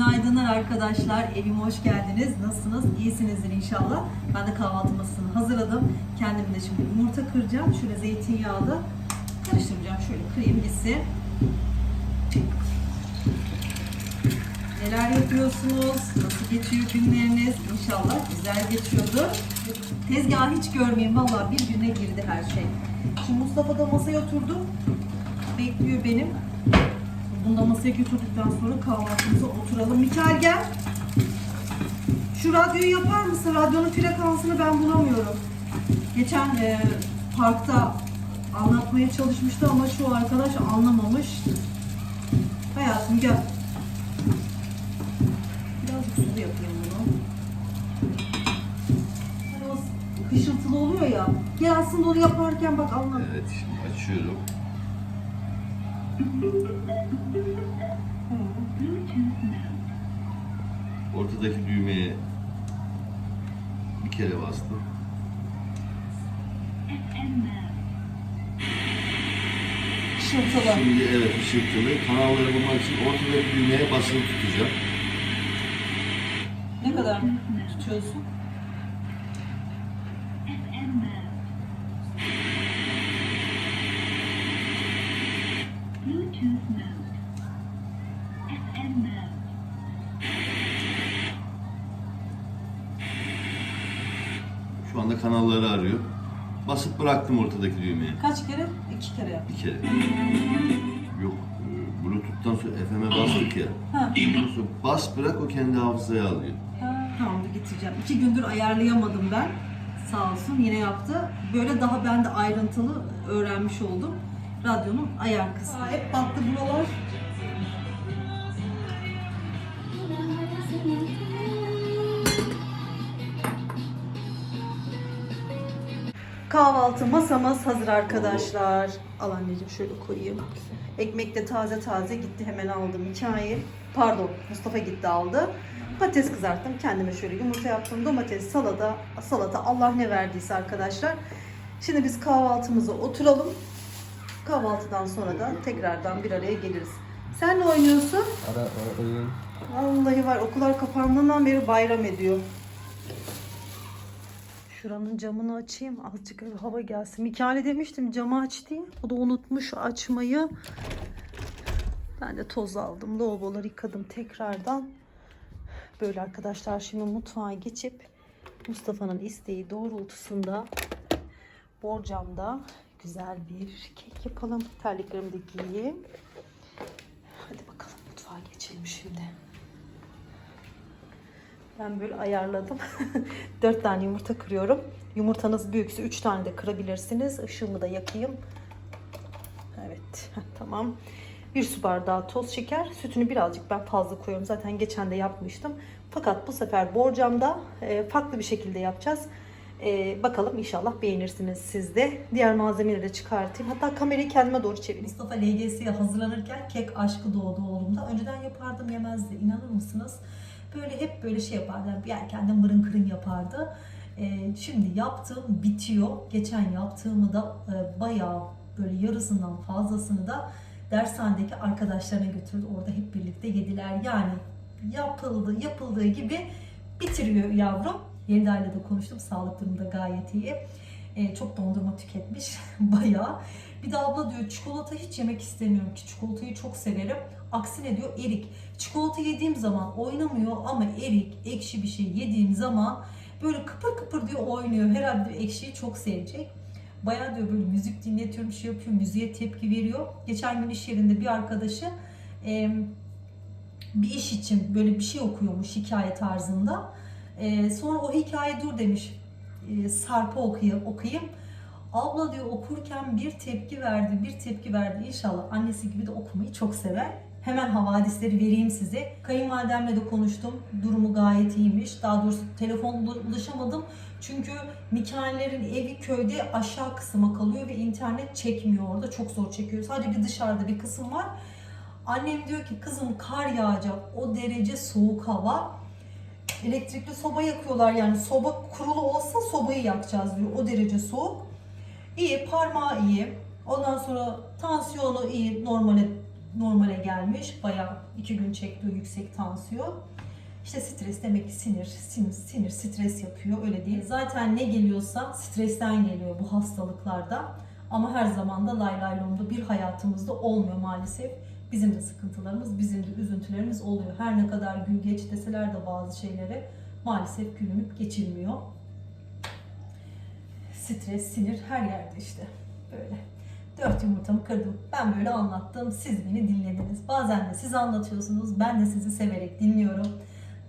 Günaydınlar arkadaşlar. Evime hoş geldiniz. Nasılsınız? İyisinizdir inşallah. Ben de kahvaltı masasını hazırladım. Kendim de şimdi yumurta kıracağım. Şöyle zeytinyağlı karıştıracağım. Şöyle kırayım gitsin. Neler yapıyorsunuz? Nasıl geçiyor günleriniz? İnşallah güzel geçiyordur. Tezgahı hiç görmeyeyim. Vallahi birbirine girdi her şey. Şimdi Mustafa da masaya oturdu. Bekliyor benim. Bunu masaya götürdükten sonra kahvaltımıza oturalım. Mikael gel. Şu radyoyu yapar mısın? Radyonun frekansını ben bulamıyorum. Geçen e, parkta anlatmaya çalışmıştı ama şu arkadaş anlamamış. Hayatım gel. Birazcık sulu yapayım bunu. O hışıltılı oluyor ya. Gel aslında onu yaparken bak anla. Evet şimdi açıyorum. Ortadaki düğmeye bir kere bastım. Şimdi evet ışıltılı. Kanalları bulmak için ortadaki düğmeye basılı tutacağım. Ne kadar tutuyorsun? Kanalları arıyor. Basıp bıraktım ortadaki düğmeye. Kaç kere? İki kere yap. Bir kere. Yok. e, Bluetooth'tan sonra FM'e bastık ya. Ha. Ondan sonra bas bırak o kendi hafızaya alıyor. Tamamdır getireceğim. İki gündür ayarlayamadım ben. Sağ olsun yine yaptı. Böyle daha ben de ayrıntılı öğrenmiş oldum. Radyonun ayar kısmı. hep battı buralar. Kahvaltı masamız hazır arkadaşlar. Al anneciğim şöyle koyayım. Ekmek de taze taze gitti hemen aldım Mikail. Pardon Mustafa gitti aldı. Patates kızarttım. Kendime şöyle yumurta yaptım. Domates, salata, salata Allah ne verdiyse arkadaşlar. Şimdi biz kahvaltımıza oturalım. Kahvaltıdan sonra da tekrardan bir araya geliriz. Sen ne oynuyorsun? Ara, ara oyun. Vallahi var okullar kapandığından beri bayram ediyor. Şuranın camını açayım. Azıcık bir hava gelsin. Mikail'e demiştim camı aç diye. O da unutmuş açmayı. Ben de toz aldım. Lavaboları yıkadım tekrardan. Böyle arkadaşlar şimdi mutfağa geçip Mustafa'nın isteği doğrultusunda borcamda güzel bir kek yapalım. Terliklerimi de giyeyim. Hadi bakalım mutfağa geçelim şimdi. Ben böyle ayarladım. 4 tane yumurta kırıyorum. Yumurtanız büyükse 3 tane de kırabilirsiniz. Işığımı da yakayım. Evet tamam. Bir su bardağı toz şeker. Sütünü birazcık ben fazla koyuyorum. Zaten geçen de yapmıştım. Fakat bu sefer borcamda e, farklı bir şekilde yapacağız. E, bakalım inşallah beğenirsiniz siz de. Diğer malzemeleri de çıkartayım. Hatta kamerayı kendime doğru çevireyim. Mustafa LGS'ye hazırlanırken kek aşkı doğdu oğlumda. Önceden yapardım yemezdi. İnanır mısınız? Böyle hep böyle şey yapardı. Yani yerken de mırın kırın yapardı. E, şimdi yaptığım bitiyor. Geçen yaptığımı da e, bayağı böyle yarısından fazlasını da dershanedeki arkadaşlarına götürdü. Orada hep birlikte yediler. Yani yapıldı, yapıldığı gibi bitiriyor yavrum. Yelda ile de konuştum. Sağlık durumu da gayet iyi. E, çok dondurma tüketmiş. Bayağı. Bir de abla diyor çikolata hiç yemek istemiyorum ki. Çikolatayı çok severim. Aksine diyor erik. Çikolata yediğim zaman oynamıyor ama erik, ekşi bir şey yediğim zaman böyle kıpır kıpır diyor oynuyor. Herhalde ekşiyi çok sevecek. Bayağı diyor böyle müzik dinletiyorum, şey yapıyor, müziğe tepki veriyor. Geçen gün iş yerinde bir arkadaşı e, bir iş için böyle bir şey okuyormuş hikaye tarzında. E, sonra o hikaye dur demiş. E, Sarp'ı okuyayım, okuyayım. Abla diyor okurken bir tepki verdi, bir tepki verdi. İnşallah annesi gibi de okumayı çok sever. Hemen havadisleri vereyim size. Kayınvalidemle de konuştum. Durumu gayet iyiymiş. Daha doğrusu telefonla ulaşamadım. Çünkü Mikail'lerin evi köyde aşağı kısma kalıyor ve internet çekmiyor orada. Çok zor çekiyor. Sadece bir dışarıda bir kısım var. Annem diyor ki kızım kar yağacak. O derece soğuk hava. Elektrikli soba yakıyorlar yani soba kurulu olsa sobayı yakacağız diyor. O derece soğuk. İyi, parmağı iyi. Ondan sonra tansiyonu iyi, normale normale gelmiş. Bayağı iki gün çekti yüksek tansiyon. İşte stres demek ki sinir, sinir, sinir stres yapıyor öyle değil. Zaten ne geliyorsa stresten geliyor bu hastalıklarda. Ama her zaman da lay lay lomda bir hayatımızda olmuyor maalesef. Bizim de sıkıntılarımız, bizim de üzüntülerimiz oluyor. Her ne kadar gül geç deseler de bazı şeylere maalesef gülünüp geçilmiyor. Stres, sinir her yerde işte böyle. Dört yumurtamı kırdım. Ben böyle anlattım. Siz beni dinlediniz. Bazen de siz anlatıyorsunuz. Ben de sizi severek dinliyorum.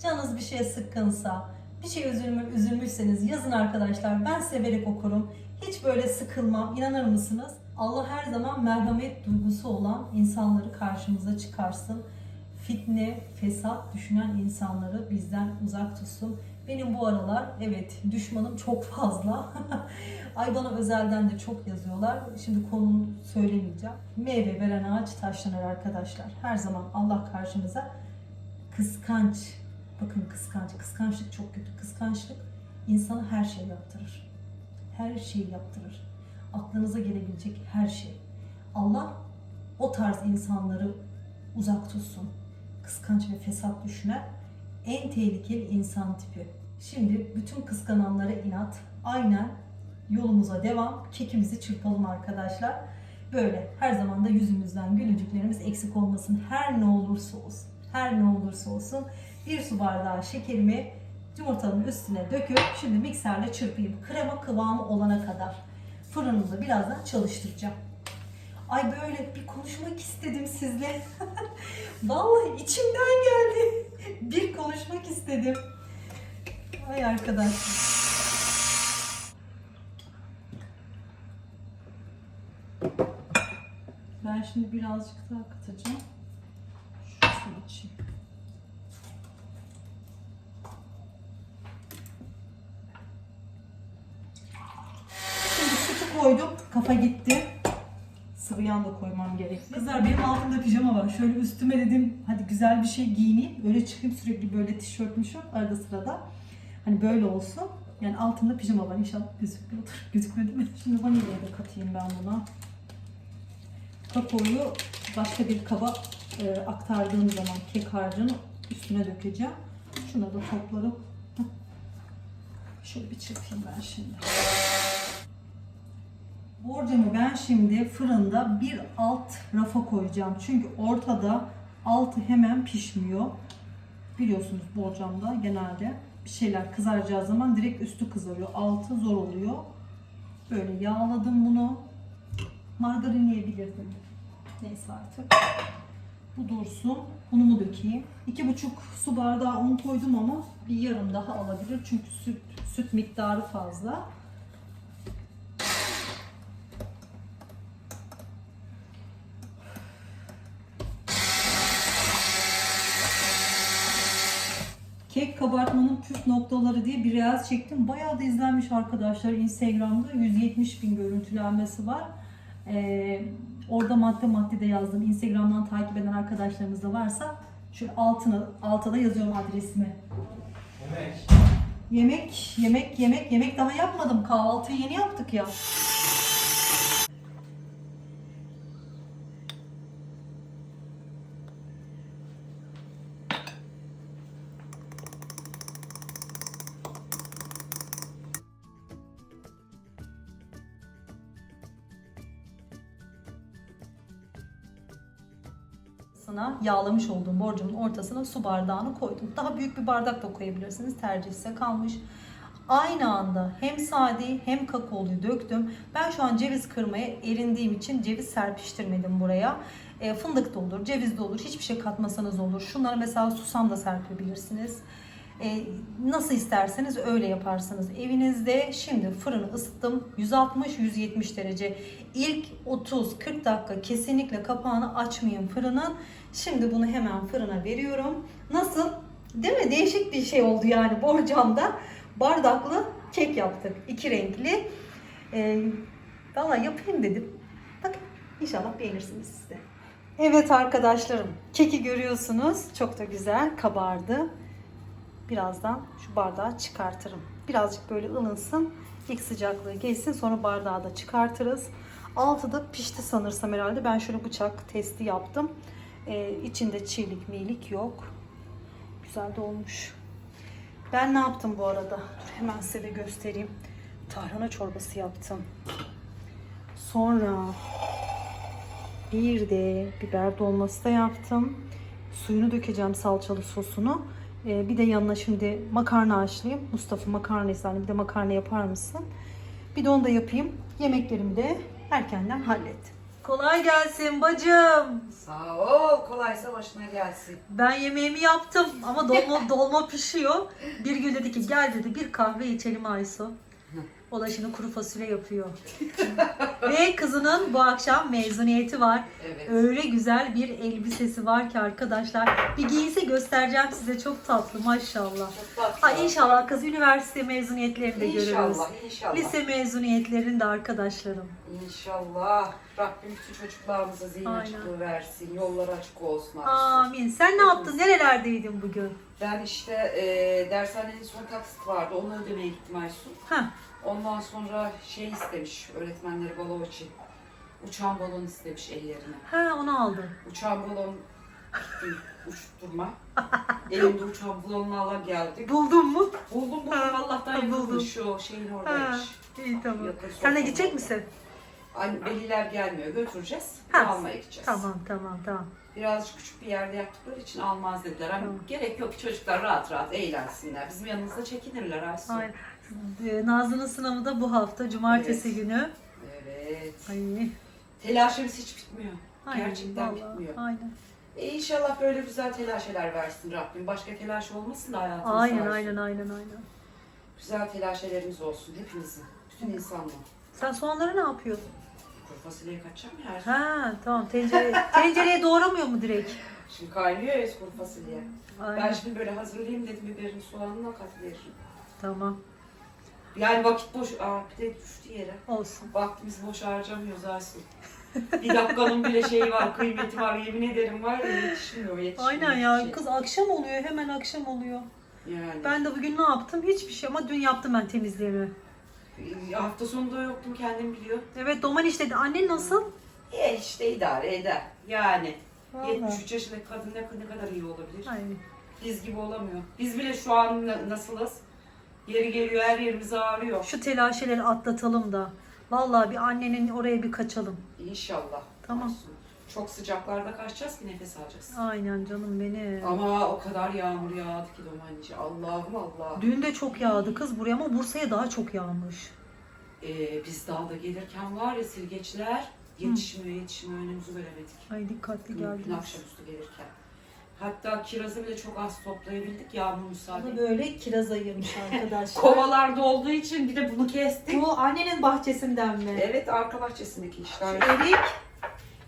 Canınız bir şeye sıkkınsa, bir şey üzülmü, üzülmüşseniz yazın arkadaşlar. Ben severek okurum. Hiç böyle sıkılmam. İnanır mısınız? Allah her zaman merhamet duygusu olan insanları karşımıza çıkarsın. Fitne, fesat düşünen insanları bizden uzak tutsun. Benim bu aralar evet düşmanım çok fazla. Ay bana özelden de çok yazıyorlar. Şimdi konuyu söylemeyeceğim. Meyve veren ağaç taşlanır arkadaşlar. Her zaman Allah karşımıza kıskanç. Bakın kıskanç. Kıskançlık çok kötü. Kıskançlık insana her şey yaptırır. Her şeyi yaptırır. Aklınıza gelebilecek her şey. Allah o tarz insanları uzak tutsun. Kıskanç ve fesat düşünen en tehlikeli insan tipi. Şimdi bütün kıskananlara inat. Aynen yolumuza devam. Kekimizi çırpalım arkadaşlar. Böyle her zaman da yüzümüzden gülücüklerimiz eksik olmasın. Her ne olursa olsun. Her ne olursa olsun. Bir su bardağı şekerimi yumurtanın üstüne döküp şimdi mikserle çırpayım. Krema kıvamı olana kadar. Fırınımda birazdan çalıştıracağım. Ay böyle bir konuşmak istedim sizle. Vallahi içimden geldi. Bir konuşmak istedim. Ay arkadaşlar. Ben şimdi birazcık daha katacağım. Şurasını açayım. Şimdi sütü koydum. Kafa gitti. Sıvı yağ da koymam gerek. Kızlar benim altımda pijama var. Şöyle üstüme dedim hadi güzel bir şey giyineyim. Öyle çıkayım sürekli böyle tişört mişört arada sırada. Hani böyle olsun. Yani altımda pijama var. İnşallah gözükmüyordur. Gözükmedi mi? Şimdi vanilyayı da katayım ben buna. Kakaoyu başka bir kaba e, aktardığım zaman kek harcını üstüne dökeceğim. Şuna da toplarım. Şöyle bir çırpayım ben şimdi. Borcamı ben şimdi fırında bir alt rafa koyacağım. Çünkü ortada altı hemen pişmiyor. Biliyorsunuz borcamda genelde bir şeyler kızaracağı zaman direkt üstü kızarıyor. Altı zor oluyor. Böyle yağladım bunu. Margarinleyebilirdim. Neyse artık. Bu dursun. Unumu dökeyim. İki buçuk su bardağı un koydum ama bir yarım daha alabilir. Çünkü süt, süt miktarı fazla. Kek kabartmanın püf noktaları diye bir reels çektim. Bayağı da izlenmiş arkadaşlar Instagram'da. 170 bin görüntülenmesi var. Ee, orada madde madde de yazdım. Instagram'dan takip eden arkadaşlarımız da varsa şöyle altına, alta da yazıyorum adresimi. Yemek. Yemek, yemek, yemek, yemek daha yapmadım. Kahvaltıyı yeni yaptık ya. Ortasına yağlamış olduğum borcumun ortasına su bardağını koydum. Daha büyük bir bardak da koyabilirsiniz. Tercih size kalmış. Aynı anda hem sade hem kakaoluyu döktüm. Ben şu an ceviz kırmaya erindiğim için ceviz serpiştirmedim buraya. E, fındık da olur, ceviz de olur. Hiçbir şey katmasanız olur. Şunları mesela susam da serpebilirsiniz. E, nasıl isterseniz öyle yaparsınız. Evinizde şimdi fırını ısıttım. 160-170 derece. İlk 30-40 dakika kesinlikle kapağını açmayın fırının. Şimdi bunu hemen fırına veriyorum. Nasıl? Değil mi? Değişik bir şey oldu yani borcamda. Bardaklı kek yaptık. iki renkli. E, Valla yapayım dedim. Bakın inşallah beğenirsiniz siz de. Evet arkadaşlarım. Keki görüyorsunuz. Çok da güzel kabardı. Birazdan şu bardağı çıkartırım. Birazcık böyle ılınsın. İlk sıcaklığı geçsin sonra bardağı da çıkartırız. Altı da pişti sanırsam herhalde. Ben şöyle bıçak testi yaptım. Ee, içinde çiğlik milik yok. Güzel de olmuş. Ben ne yaptım bu arada? Dur hemen size de göstereyim. Tarhana çorbası yaptım. Sonra bir de biber dolması da yaptım. Suyunu dökeceğim salçalı sosunu. Ee, bir de yanına şimdi makarna haşlayayım. Mustafa makarna ister. Bir de makarna yapar mısın? Bir de onu da yapayım. Yemeklerimi de erkenden hallet. Kolay gelsin bacım. Sağ ol. Kolaysa başına gelsin. Ben yemeğimi yaptım ama dolma dolma pişiyor. Bir gün dedi ki gel dedi bir kahve içelim Aysu. O da şimdi kuru fasulye yapıyor. Ve kızının bu akşam mezuniyeti var. Evet. Öyle güzel bir elbisesi var ki arkadaşlar. Bir giyinse göstereceğim size çok tatlı maşallah. Çok. Ay inşallah kız üniversite mezuniyetlerini de görürüz. İnşallah, inşallah. Lise mezuniyetlerini de arkadaşlarım. İnşallah. Rabbim bütün çocuklarımıza zihin Aynen. açıklığı versin. Yolları açık olsun. Aysun. Amin. Sen ne yaptın? Nerelerdeydin bugün? Ben işte e, dershanenin son taksit vardı. Onu ödemeye gittim Aysun. Heh. Ondan sonra şey istemiş öğretmenleri balo için. Uçan balon istemiş ellerine. Ha onu aldım. Uçan balon gittim uçturma. Elimde uçan balonunu ala geldik. Buldun mu? Buldum buldum Ha, Allah'tan ha, buldum. o şeyin Ha, oradaymış. iyi tamam. Yakın Sen de sokak gidecek misin? Anne, veliler gelmiyor götüreceğiz. Ha, almaya gideceğiz. Tamam tamam tamam. Birazcık küçük bir yerde yaptıkları için almaz dediler. Hani Tamam. gerek yok çocuklar rahat rahat eğlensinler. Bizim yanımızda çekinirler Aysun. Aynen. Ee, Nazlı'nın sınavı da bu hafta cumartesi Evet. günü. Evet. Ay. Telaşımız hiç bitmiyor. Aynen, Gerçekten vallahi, bitmiyor. Aynen. E inşallah böyle güzel telaşeler versin Rabbim. Başka telaş olmasın da hayatımız Aynen Aysun. aynen aynen aynen. Güzel telaşelerimiz olsun hepimizin. Bütün insanlar. Sen soğanları ne yapıyorsun? Fasulyeye kaçacağım ya. Ha tamam tencere tencereye doğramıyor mu direkt? Şimdi kaynıyor ya kuru fasulye. Ben Aynen. şimdi böyle hazırlayayım dedim biberini soğanına kat veririm. Tamam. Yani vakit boş. Aa bir de düştü yere. Olsun. Vaktimizi boş harcamıyoruz Aysun. Bir dakikanın bile şeyi var, kıymeti var. Yemin ederim var ya yetişmiyor, yetişmiyor. Aynen ya hiçbir şey. kız akşam oluyor hemen akşam oluyor. Yani. Ben de bugün ne yaptım? Hiçbir şey ama dün yaptım ben temizliğimi. E, hafta sonunda yoktum kendim biliyor. Evet Doman işledi. Annen nasıl? E işte idare eder. Yani. Vallahi. 73 yaşındaki kadın ne, ne kadar iyi olabilir? Aynen. Biz gibi olamıyor. Biz bile şu an na- nasılız? Yeri geliyor her yerimiz ağrıyor. Şu telaşeleri atlatalım da. Vallahi bir annenin oraya bir kaçalım. İnşallah. Tamam. Aysun. Çok sıcaklarda kaçacağız ki nefes alacağız. Aynen canım benim. Ama o kadar yağmur yağdı ki Domanici. Allah'ım Allah. Dün de çok yağdı kız buraya ama Bursa'ya daha çok yağmış. Ee, biz dağda gelirken var ya silgeçler yetişmiyor yetişmiyor önümüzü göremedik. Ay dikkatli Dün, dün geldiniz. akşamüstü gelirken. Hatta kirazı bile çok az toplayabildik yağmur müsaade. da böyle kiraz ayırmış arkadaşlar. Kovalarda olduğu için bir de bunu kestik. Bu annenin bahçesinden mi? Evet arka bahçesindeki işler. Erik.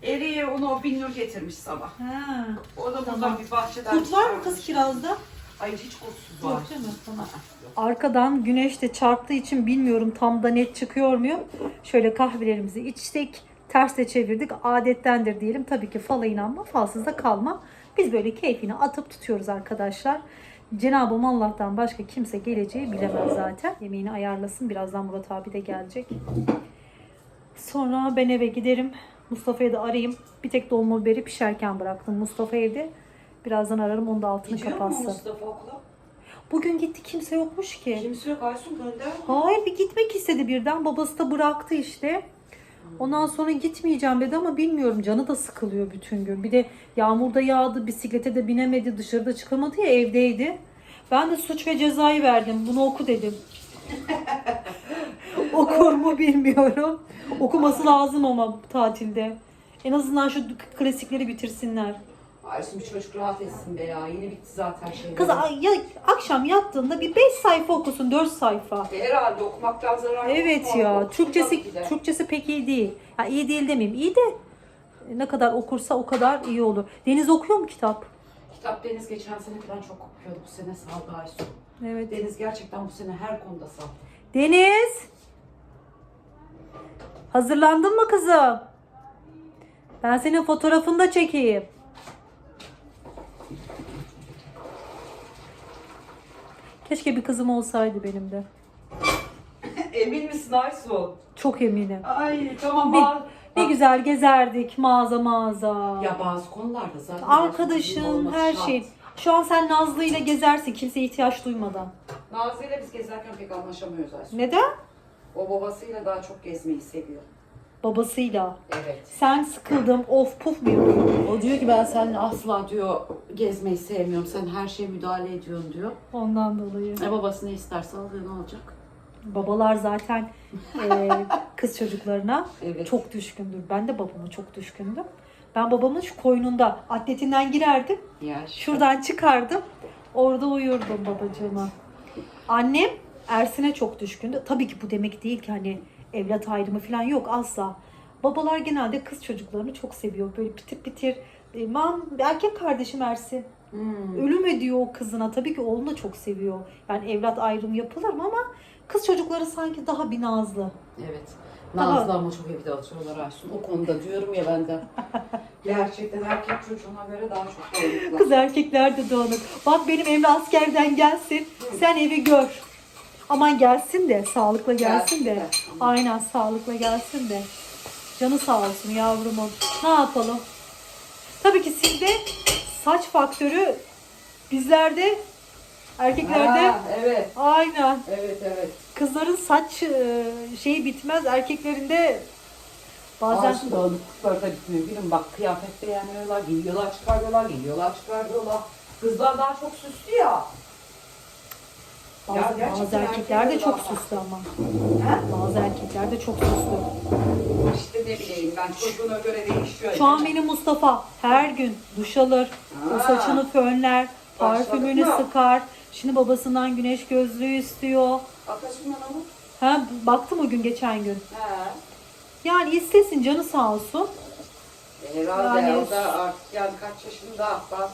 Eriye onu o Binnur getirmiş sabah. Ha. O da buradan Tamam. bir bahçeden Kurt var mı çıkarmış. kız kirazda? Hayır hiç kurtsuz var. Yok canım, tamam. Arkadan güneş de çarptığı için bilmiyorum tam da net çıkıyor muyum. Şöyle kahvelerimizi içtik. Ters de çevirdik. Adettendir diyelim. Tabii ki fala inanma. Falsız da kalma. Biz böyle keyfini atıp tutuyoruz arkadaşlar. Cenab-ı Allah'tan başka kimse geleceği bilemez zaten. Yemeğini ayarlasın. Birazdan Murat abi de gelecek. Sonra ben eve giderim. Mustafa'yı da arayayım. Bir tek dolma biberi pişerken bıraktım. Mustafa evde. Birazdan ararım. Onu da altını Gidiyor mu kapatsın. Mustafa okula? Bugün gitti kimse yokmuş ki. Kimse yok Aysun gönder. Hayır bir gitmek istedi birden. Babası da bıraktı işte. Ondan sonra gitmeyeceğim dedi ama bilmiyorum canı da sıkılıyor bütün gün. Bir de yağmurda yağdı, bisiklete de binemedi, dışarıda çıkamadı ya evdeydi. Ben de suç ve cezayı verdim. Bunu oku dedim. Okur mu bilmiyorum. Okuması lazım ama tatilde. En azından şu klasikleri bitirsinler. Aysun bir çocuk rahat etsin be ya. Yeni bitti zaten şey. Kız ay- ya, akşam yattığında bir 5 sayfa okusun, 4 sayfa. Herhalde okumaktan zarar yok Evet ya. Okusun Türkçesi tabii ki de. Türkçesi pek iyi değil. Ya iyi değil demeyeyim. İyi de ne kadar okursa o kadar iyi olur. Deniz okuyor mu kitap? Kitap Deniz geçen sene falan çok okuyordu. Bu sene saldı Aysun. Evet. Deniz gerçekten bu sene her konuda saldı. Deniz. Hazırlandın mı kızım? Ben senin fotoğrafını da çekeyim. Keşke bir kızım olsaydı benim de. Emin misin Aysu? Çok eminim. Ay tamam. Bir- bak- Ne güzel gezerdik mağaza mağaza. Ya bazı konularda zaten. Arkadaşın her şey. Şu an sen Nazlı ile gezersin kimseye ihtiyaç duymadan. Nazlı ile biz gezerken pek anlaşamıyoruz Aysu. Neden? O babasıyla daha çok gezmeyi seviyor. Babasıyla. Evet. Sen sıkıldım of puf mu yapıyorsun? O diyor ki ben seninle asla diyor gezmeyi sevmiyorum. Sen her şeye müdahale ediyorsun diyor. Ondan dolayı. E babası ne isterse alıyor ne olacak? Babalar zaten e, kız çocuklarına Evet. çok düşkündür. Ben de babama çok düşkündüm. Ben babamın şu koynunda atletinden girerdim. Ya Şuradan çıkardım. Orada uyurdum babacığıma. Annem Ersin'e çok düşkündü. Tabii ki bu demek değil ki hani evlat ayrımı falan yok asla. Babalar genelde kız çocuklarını çok seviyor. Böyle pitir pitir. E, Mam, erkek kardeşim Ersin. Hmm. Ölüm ediyor o kızına. Tabii ki oğlunu da çok seviyor. Yani evlat ayrımı yapılır mı ama kız çocukları sanki daha bir nazlı. Evet. Nazlı ama çok evde atıyorlar Aysun. O konuda diyorum ya ben de. Gerçekten erkek çocuğuna göre daha çok doğruluklar. Kız erkekler de dağınık. Bak benim Emre askerden gelsin. Sen evi gör. Aman gelsin de sağlıkla gelsin de. Gelsin de. Aynen sağlıkla gelsin de. Canı sağ olsun yavrumun. Ne yapalım? Tabii ki sizde saç faktörü bizlerde erkeklerde Ha, evet. aynen. Evet evet. Kızların saç e, şeyi bitmez. Erkeklerinde bazen Aysun dağınıklıkları da bitmiyor. Bilin bak kıyafet beğenmiyorlar, giyiyorlar çıkarıyorlar, giyiyorlar çıkarıyorlar. Kızlar daha çok süslü ya. bazı, Ya bazı erkekler de çok süslü ama. He? Bazı erkekler de çok süslü. İşte ne bileyim ben çocuğuna göre değişiyor. Şu an benim Mustafa her gün duş alır, o Aa. saçını fönler, parfümünü Başladık mı? sıkar. Şimdi babasından güneş gözlüğü istiyor. Atasından ama. Ha baktım o gün geçen gün. He. Yani istesin canı sağ olsun. Herhalde Yani- o da artık yani kaç yaşında bak.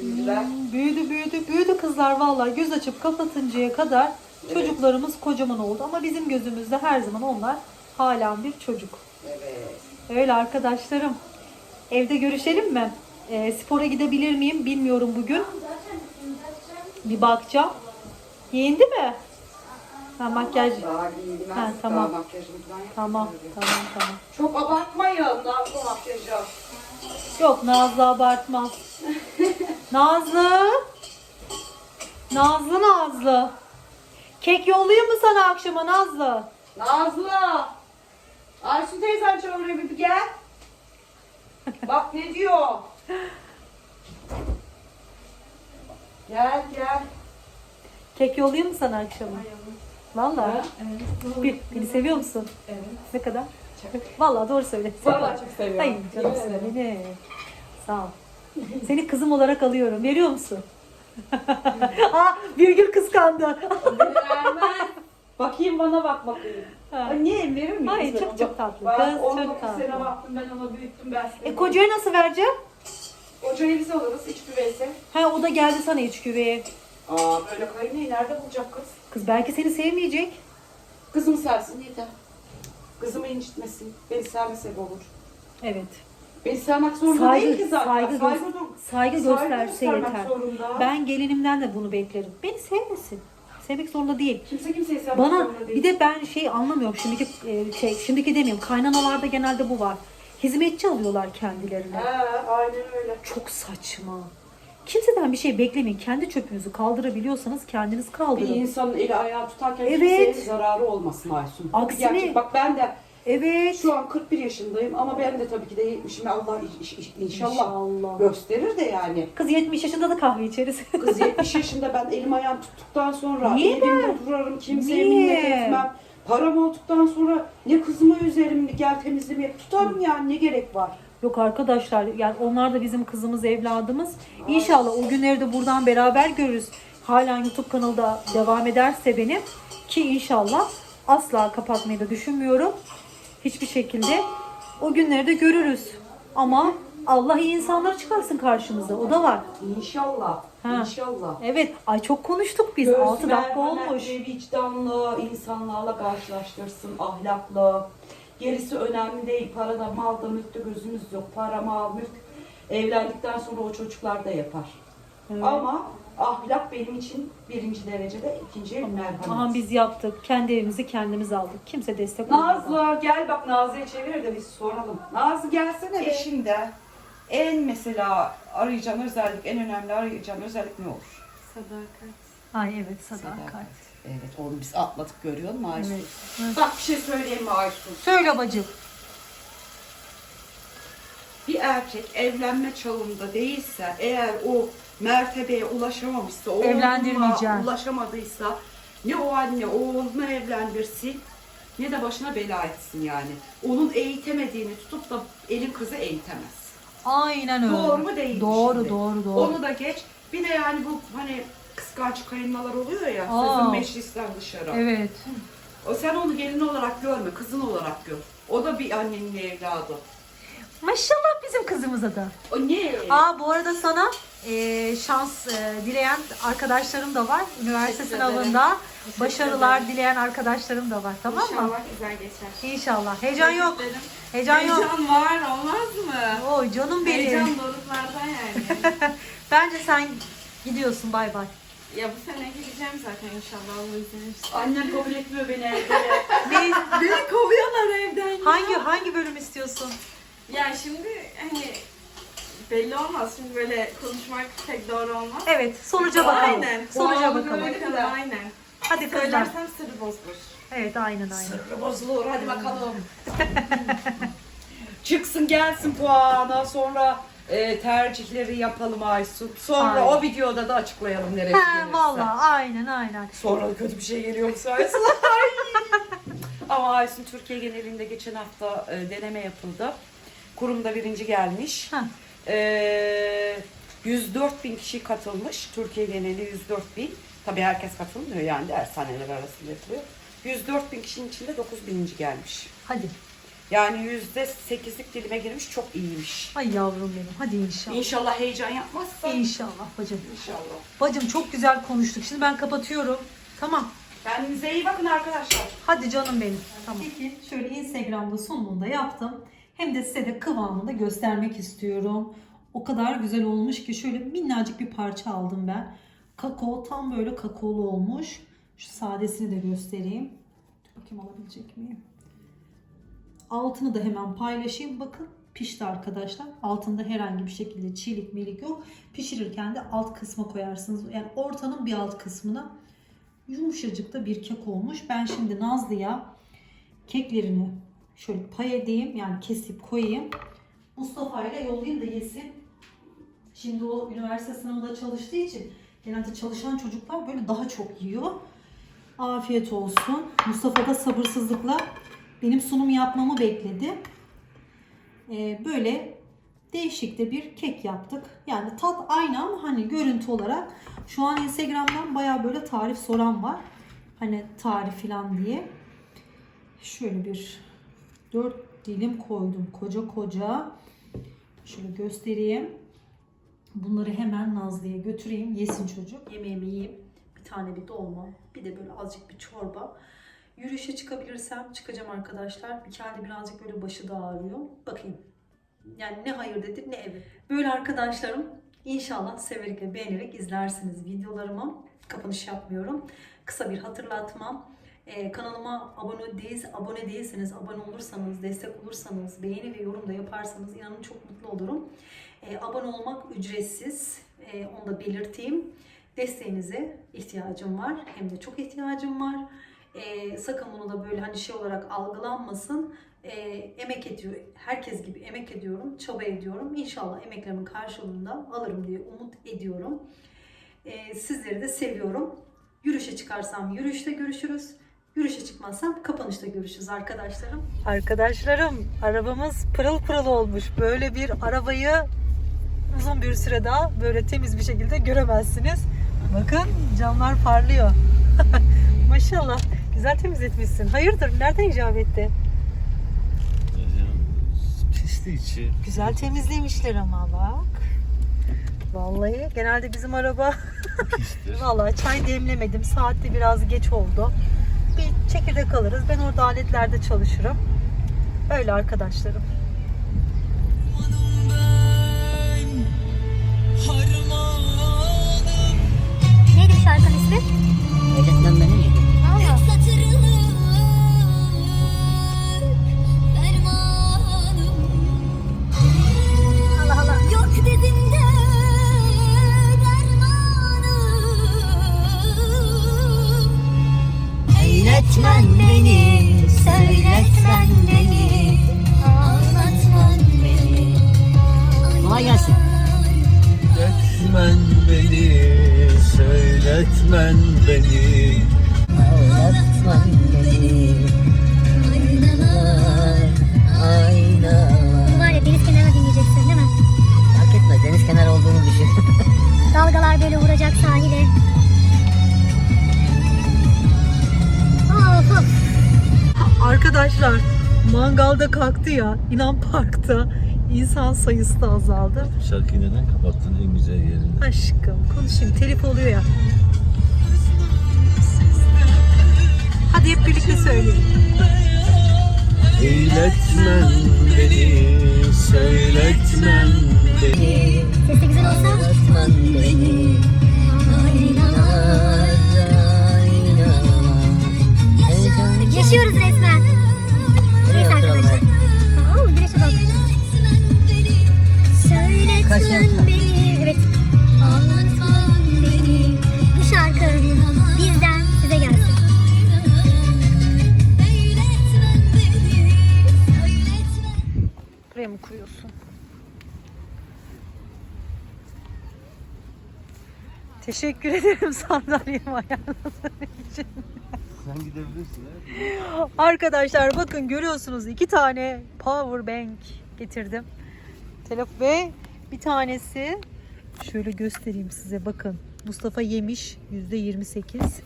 Büyüdüler. Hmm, büyüdü büyüdü büyüdü kızlar vallahi göz açıp kapatıncaya kadar Evet. çocuklarımız kocaman oldu ama bizim gözümüzde her zaman onlar hala bir çocuk. Evet. Öyle arkadaşlarım. Evde görüşelim mi? Ee, spora gidebilir miyim bilmiyorum bugün. Bir bakacağım. Giyindi mi? Ha makyaj. Daha giyinmez. Ha, tamam. Daha falan. Tamam, tamam, tamam. Çok abartmayın Nazlı makyajı. Yok Nazlı abartmaz. Nazlı. Nazlı Nazlı. Kek yollayayım mı sana akşama Nazlı? Nazlı. Aysun teyzen çağırıyor bir gel. Bak ne diyor. Gel gel. Kek yollayayım mı sana akşama? Valla. Bir, beni seviyor musun? Evet. Ne kadar? Valla doğru söyle. Vallahi çok seviyorum. Ay canım ederim. benim. Sağ ol. Seni kızım olarak alıyorum. Veriyor musun? Aa, Birgül kıskandı. Vermez. Bakayım bana bak bakayım. Ha. Niye verir miyim? Ay, kızım? çok çok tatlı. Kız çok 19 tatlı. sene baktım ben ona büyüttüm ben. E kocaya nasıl vereceğim? Hocayı biz alırız iç güveyse. He o da geldi sana iç güveye. Aa böyle kayınayı nerede bulacak kız? Kız belki seni sevmeyecek. Kızımı sevsin yeter. Kızımı incitmesin. Beni sevmese de olur. Evet. Beni sevmek zorunda Saygı- değil ki zaten. saygı saygı, dur- Saygı gösterse yeter. zorunda. Ben gelinimden de bunu beklerim. Beni sevmesin. Sevmek zorunda değil. Kimse kimseyi sevmek Bana zorunda değil. bir de ben şey anlamıyorum. Şimdiki e, şey şimdiki demiyorum. Kaynanalarda genelde bu var. Hizmetçi alıyorlar kendilerine. He, aynen öyle. Çok saçma. Kimseden bir şey beklemeyin. Kendi çöpünüzü kaldırabiliyorsanız kendiniz Bir kaldırın. insanın eli ayağı tutarken Evet. kimseye zararı olmasın Aysun. Bu Aksine- Gerçek. Bak ben de Evet. şu an 41 yaşındayım ama ben de tabii ki de 70'imi Allah iş- iş- inşallah, İnşallah. gösterir de yani. Kız 70 yaşında da kahve içeriz. Kız 70 yaşında ben elim ayağım tuttuktan sonra Niye evimde durarım kimseye Niye? minnet etmem. Param olduktan sonra ne kızımı üzerim gel temizlemeye tutarım yani ne gerek var. Yok arkadaşlar yani onlar da bizim kızımız evladımız. İnşallah o günleri de buradan beraber görürüz. Halen YouTube kanalda devam ederse benim ki inşallah asla kapatmayı da düşünmüyorum. Hiçbir şekilde o günleri de görürüz. Ama Allah iyi insanlar çıkarsın karşımıza. O da var. İnşallah. Ha. İnşallah. Evet. Ay çok konuştuk biz. Göğsü 6 dakika olmuş. vicdanlı insanlarla karşılaştırsın, ahlaklı. Gerisi önemli değil. Parada, malda, mülkte gözümüz yok. Para, mal, mülk evlendikten sonra o çocuklar da yapar. Evet. Ama Ahlak benim için birinci derecede, ikinci merhamet. Aha biz yaptık. Kendi evimizi kendimiz aldık. Kimse destek olmadı. Nazlı gel bak Nazlı'ya çevir de biz soralım. Nazlı gelsene be. Eşinde en mesela arayacağın özellik, en önemli arayacağın özellik ne olur? Ay evet sadakat. Evet onu biz atladık görüyor musun Aysun? Evet. Bak bir şey söyleyeyim mi Aysun? Söyle bacım. Bir erkek evlenme çağında değilse eğer o mertebeye ulaşamamışsa, o ulaşamadıysa ne o anne oğlunu evlendirsin ne de başına bela etsin yani. Onun eğitemediğini tutup da elin kızı eğitemez. Aynen öyle. Doğru mu değil mi Doğru şimdi? doğru doğru. Onu da geç. Bir de yani bu hani kıskanç kayınmalar oluyor ya Aa. sözün meclisten dışarı. Evet. O sen onu gelin olarak görme, kızın olarak gör. O da bir annenin evladı. Maşallah bizim kızımıza da. O ne? Aa bu arada sana e, şans e, dileyen arkadaşlarım da var. Üniversite Teşekkür sınavında başarılar dileyen arkadaşlarım da var. Tamam mı? İnşallah güzel geçer. İnşallah. Heyecan yok. Teşekkür ederim. Heyecan yok. Heyecan var olmaz mı? Oy canım benim. Heyecan doruklardan yani. Bence sen gidiyorsun bay bay. ya bu sene gideceğim zaten inşallah Allah izin verirse. Annem kabul etmiyor beni evde. Ne, Beni kovuyorlar evden ya. hangi hangi bölüm istiyorsun? Ya şimdi hani belli olmaz. Şimdi böyle konuşmak pek doğru olmaz. Evet, sonuca bakalım. Aynen. Sonuca Doğru bakalım. bakalım, Aynen. Hadi kızlar. Söylersem sırrı bozulur. Evet, aynen aynen. Sırrı bozulur hadi bakalım. Çıksın gelsin puana sonra e, tercihleri yapalım Aysun. Sonra Aynen. o videoda da açıklayalım nereye He, gelirse. vallahi aynen aynen. Sonra da kötü bir şey geliyorsa Aysun. Ay. Ama Aysun Türkiye genelinde geçen hafta e, deneme yapıldı. Kurumda birinci gelmiş. Heh. E, 104 bin kişi katılmış. Türkiye geneli 104 bin. Tabii herkes katılmıyor yani dershaneler arasında yapılıyor. 104 bin kişinin içinde 9 bininci gelmiş. Hadi. Yani yüzde sekizlik dilime girmiş çok iyiymiş. Ay yavrum benim. Hadi inşallah. İnşallah heyecan yapmazsa. İnşallah bacım. İnşallah. Bacım çok güzel konuştuk. Şimdi ben kapatıyorum. Tamam. Kendinize iyi bakın arkadaşlar. Hadi canım benim. Tamam. Peki şöyle Instagram'da sunumunda yaptım. Hem de size de kıvamını göstermek istiyorum. O kadar güzel olmuş ki şöyle minnacık bir parça aldım ben. Kakao tam böyle kakaolu olmuş. Şu sadesini de göstereyim. Dur bakayım alabilecek miyim? Altını da hemen paylaşayım. Bakın pişti arkadaşlar. Altında herhangi bir şekilde çiğlik milik yok. Pişirirken de alt kısma koyarsınız. Yani ortanın bir alt kısmına yumuşacık da bir kek olmuş. Ben şimdi Nazlı'ya keklerini şöyle pay edeyim. Yani kesip koyayım. Mustafa ile yollayayım da yesin. Şimdi o üniversite sınavında çalıştığı için genelde çalışan çocuklar böyle daha çok yiyor. Afiyet olsun. Mustafa da sabırsızlıkla benim sunum yapmamı bekledi. Ee, böyle değişik de bir kek yaptık. Yani tat aynı ama hani görüntü olarak şu an Instagram'dan baya böyle tarif soran var. Hani tarif falan diye. Şöyle bir dört dilim koydum koca koca. Şöyle göstereyim. Bunları hemen Nazlı'ya götüreyim. Yesin çocuk. Yemeğimi yiyeyim. Bir tane bir dolma. Bir de böyle azıcık bir çorba. Yürüyüşe çıkabilirsem çıkacağım arkadaşlar. Mikel de birazcık böyle başı da ağrıyor. Bakayım. Yani ne hayır dedir ne evet. Böyle arkadaşlarım inşallah severek ve beğenerek izlersiniz videolarımı. Kapanış yapmıyorum. Kısa bir hatırlatma. Ee, kanalıma abone değiliz, abone değilseniz, abone olursanız, destek olursanız, beğeni ve yorum da yaparsanız inanın çok mutlu olurum. Ee, abone olmak ücretsiz. Ee, onu da belirteyim. Desteğinize ihtiyacım var. Hem de çok ihtiyacım var. Ee, sakın bunu da böyle hani şey olarak algılanmasın. Ee, emek ediyor. Herkes gibi emek ediyorum, çaba ediyorum. İnşallah emeklerimin karşılığında alırım diye umut ediyorum. Ee, sizleri de seviyorum. Yürüyüşe çıkarsam yürüyüşte görüşürüz. Yürüyüşe çıkmazsam kapanışta görüşürüz arkadaşlarım. Arkadaşlarım arabamız pırıl pırıl olmuş. Böyle bir arabayı uzun bir süre daha böyle temiz bir şekilde göremezsiniz. Bakın camlar parlıyor. Maşallah güzel temizletmişsin. Hayırdır nereden icap etti? Pisti içi. Güzel temizlemişler ama bak. Vallahi genelde bizim araba Pistir. Vallahi çay demlemedim. Saatte biraz geç oldu bir çekirdek alırız. Ben orada aletlerde çalışırım. Öyle arkadaşlarım. Neydi şarkının ismi? Öğretmen benim. Söyletmen beni, söyletmen beni. Ağlatman beni. Kolay gelsin. Söyletmen beni, söyletmen beni. Ağlatman beni Arkadaşlar mangalda kalktı ya inan parkta insan sayısı da azaldı. Şarkıyı neden kapattın en güzel yerinde? Aşkım konuşayım telif oluyor ya. Hadi hep birlikte söyleyelim. Eyletmen beni, söyletmen beni Ses de güzel olsa. Ağlatman beni Aynalar, aynalar Yaşıyoruz resmen. Beni. Evet. Beni. Bu şarkı bizden size gelsin. Buraya mı kuruyorsun? Teşekkür ederim sandalyemi ayarladığın için. Sen gidebilirsin Arkadaşlar bakın görüyorsunuz iki tane power bank getirdim. Telefon ve bir tanesi şöyle göstereyim size bakın. Mustafa yemiş %28.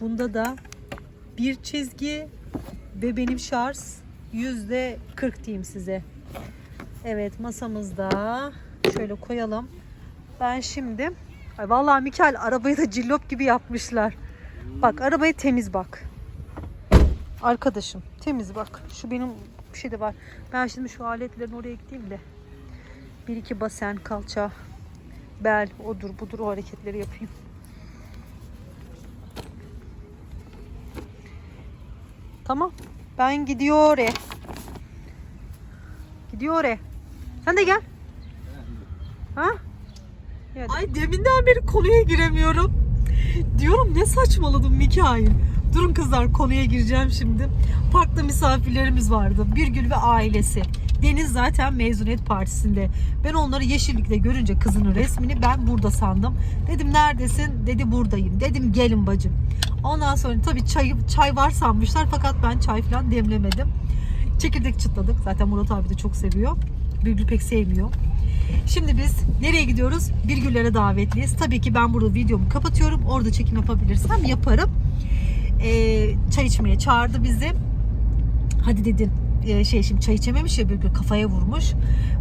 Bunda da bir çizgi ve benim şarj %40 diyeyim size. Evet masamızda şöyle koyalım. Ben şimdi Ay vallahi Mikael arabayı da cillop gibi yapmışlar. Bak arabaya temiz bak. Arkadaşım temiz bak. Şu benim bir şey de var. Ben şimdi şu aletlerini oraya gideyim de. Bir iki basen, kalça, bel, odur budur o hareketleri yapayım. Tamam. Ben gidiyor oraya. Gidiyor oraya. Sen de gel. Ha? Ay deminden beri konuya giremiyorum. Diyorum ne saçmaladım Mikail. Durun kızlar konuya gireceğim şimdi. Parkta misafirlerimiz vardı. Birgül ve ailesi. Deniz zaten mezuniyet partisinde. Ben onları yeşillikte görünce kızının resmini ben burada sandım. Dedim neredesin? Dedi buradayım. Dedim gelin bacım. Ondan sonra tabii çay, çay var sanmışlar fakat ben çay falan demlemedim. Çekirdek çıtladık. Zaten Murat abi de çok seviyor. Birgül pek sevmiyor. Şimdi biz nereye gidiyoruz? Birgüllere davetliyiz. Tabii ki ben burada videomu kapatıyorum. Orada çekim yapabilirsem yaparım. Ee, çay içmeye çağırdı bizi. Hadi dedi e, şey şimdi çay içememiş ya Birgül kafaya vurmuş.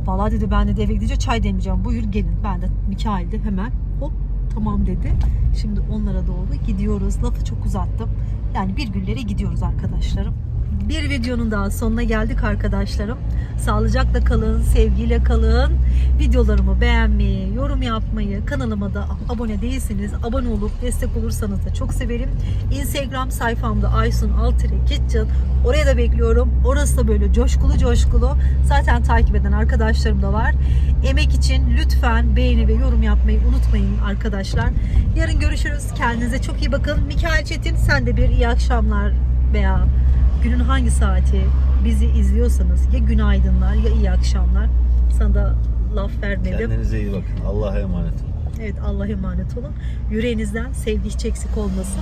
Vallahi dedi ben de eve gidince çay demeyeceğim. Buyur gelin. Ben de Mikail'de hemen hop tamam dedi. Şimdi onlara doğru gidiyoruz. Lafı çok uzattım. Yani Birgüllere gidiyoruz arkadaşlarım. Bir videonun daha sonuna geldik arkadaşlarım. Sağlıcakla kalın, sevgiyle kalın. Videolarımı beğenmeyi, yorum yapmayı, kanalıma da abone değilseniz abone olup destek olursanız da çok severim. Instagram sayfamda Aysun Altire Kitchen. Oraya da bekliyorum. Orası da böyle coşkulu coşkulu. Zaten takip eden arkadaşlarım da var. Emek için lütfen beğeni ve yorum yapmayı unutmayın arkadaşlar. Yarın görüşürüz. Kendinize çok iyi bakın. Mikael Çetin sen de bir iyi akşamlar veya günün hangi saati bizi izliyorsanız ya günaydınlar ya iyi akşamlar. Sana da laf vermedim. Kendinize iyi bakın. Allah'a emanet olun. Evet Allah'a emanet olun. Yüreğinizden sevgi hiç eksik olmasın.